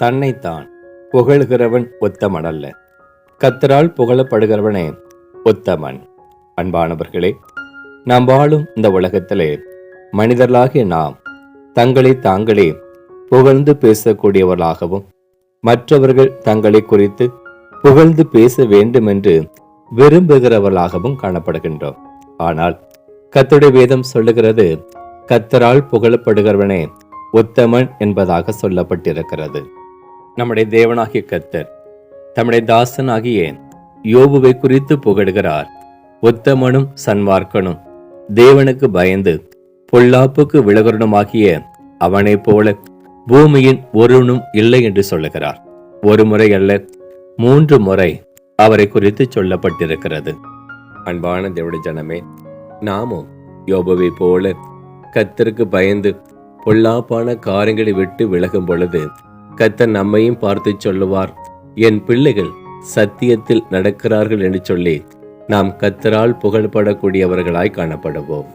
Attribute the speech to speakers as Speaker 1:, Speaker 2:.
Speaker 1: தன்னைத்தான் புகழ்கிறவன் உத்தமன் அல்ல கத்தரால் புகழப்படுகிறவனே உத்தமன். அன்பானவர்களே நாம் வாழும் இந்த உலகத்திலே மனிதர்களாகிய நாம் தங்களை தாங்களே புகழ்ந்து பேசக்கூடியவர்களாகவும் மற்றவர்கள் தங்களை குறித்து புகழ்ந்து பேச வேண்டும் என்று விரும்புகிறவர்களாகவும் காணப்படுகின்றோம். ஆனால் கத்துடைய வேதம் சொல்லுகிறது கத்தரால் புகழப்படுகிறவனே உத்தமன் என்பதாக சொல்லப்பட்டிருக்கிறது. நம்முடைய தேவனாகிய கத்தர் தம்முடைய தாசனாகிய யோபுவை குறித்து புகழுகிறார் உத்தமனும் சன்மார்க்கனும் தேவனுக்கு பயந்து பொல்லாப்புக்கு விலகரணுமாகிய அவனைப் போல பூமியின் ஒருவனும் இல்லை என்று சொல்லுகிறார். ஒரு முறை அல்ல மூன்று முறை அவரை குறித்து சொல்லப்பட்டிருக்கிறது. அன்பான தேவடைய ஜனமே நாமும் யோபுவை போல கத்தருக்கு பயந்து பொல்லாப்பான காரியங்களை விட்டு விலகும் பொழுது கத்த நம்மையும் பார்த்து சொல்லுவார். என் பிள்ளைகள் சத்தியத்தில் நடக்கிறார்கள் என்று சொல்லி நாம் கத்தரால் புகழ்படக்கூடியவர்களாய் காணப்படுவோம்.